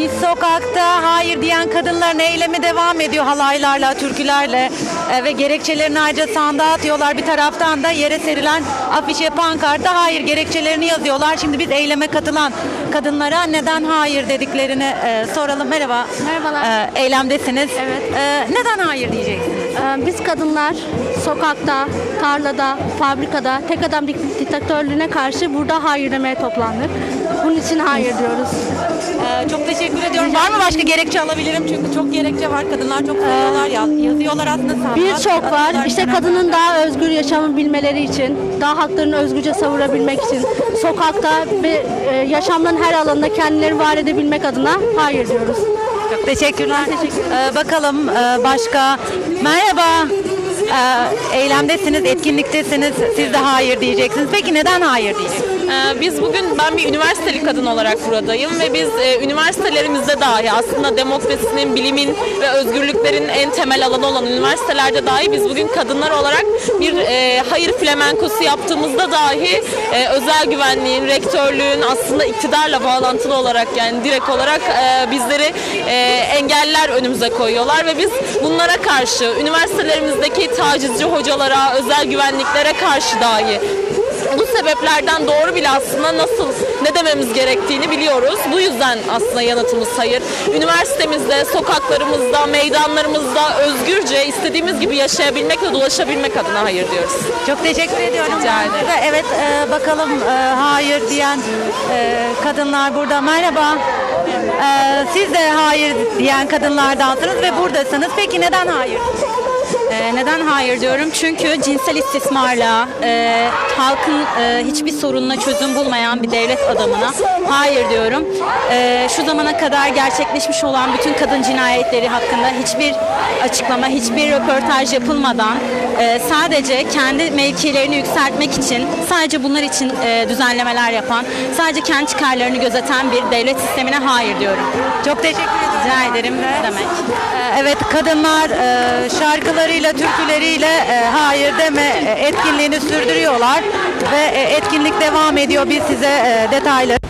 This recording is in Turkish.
Mis Sokak'ta hayır diyen kadınların eylemi devam ediyor halaylarla, türkülerle E, ve gerekçelerini ayrıca sandığa atıyorlar. Bir taraftan da yere serilen afişe pankartta hayır gerekçelerini yazıyorlar. Şimdi biz eyleme katılan kadınlara neden hayır dediklerini e, soralım. Merhaba. Merhabalar. E, eylemdesiniz. Evet. E, neden hayır diyeceksiniz? Ee, Biz kadınlar sokakta, tarlada, fabrikada tek adam dik- diktatörlüğüne karşı burada hayır demeye toplandık. Bunun için hayır diyoruz. Ee, çok teşekkür ediyorum. Var mı başka gerekçe alabilirim? Çünkü çok gerekçe var. Kadınlar çok soruyorlar. Yaz, yazıyorlar aslında. Birçok var. İşte kadının daha özgür yaşamı bilmeleri için, daha haklarını özgürce savurabilmek için, sokakta ve e, yaşamların her alanında kendileri var edebilmek adına hayır diyoruz. Çok teşekkürler. Ee, bakalım e, başka. Merhaba. Ee, eylemdesiniz, etkinliktesiniz. Siz de hayır diyeceksiniz. Peki neden hayır diyeceksiniz? Ee, Biz bugün, ben bir üniversiteli kadın olarak buradayım ve biz e, üniversitelerimizde dahi aslında demokrasinin, bilimin ve özgürlüklerin en temel alanı olan üniversitelerde dahi biz bugün kadınlar olarak bir e, hayır flamenkosu yaptığımızda dahi e, özel güvenliğin, rektörlüğün aslında iktidarla bağlantılı olarak yani direkt olarak bizleri engeller önümüze koyuyorlar ve biz bunlara karşı üniversitelerimizdeki tacizci hocalara, özel güvenliklere karşı dahi bu sebeplerden doğru bile aslında nasıl ne dememiz gerektiğini biliyoruz. Bu yüzden aslında yanıtımız hayır. Üniversitemizde, sokaklarımızda, meydanlarımızda özgürce istediğimiz gibi yaşayabilmek ve dolaşabilmek adına hayır diyoruz. Çok teşekkür ediyorum. Rica ederim. Ve Evet, e, bakalım e, hayır diyen e, kadınlar burada. Merhaba. E, siz de hayır diyen kadınlardansınız ve buradasınız. Peki neden hayır? Ee, neden hayır diyorum? Çünkü cinsel istismarla, e, halkın e, hiçbir sorununa çözüm bulmayan bir devlet adamına hayır diyorum. E, şu zamana kadar gerçekleşmiş olan bütün kadın cinayetleri hakkında hiçbir açıklama, hiçbir röportaj yapılmadan e, sadece kendi mevkilerini yükseltmek için, sadece bunlar için e, düzenlemeler yapan, sadece kendi çıkarlarını gözeten bir devlet sistemine hayır diyorum. Çok teşekkür ederim. Rica ederim. Ne demek? E, Evet kadınlar e, şarkılarıyla, türküleriyle e, hayır deme etkinliğini sürdürüyorlar ve e, etkinlik devam ediyor. Biz size e, detayları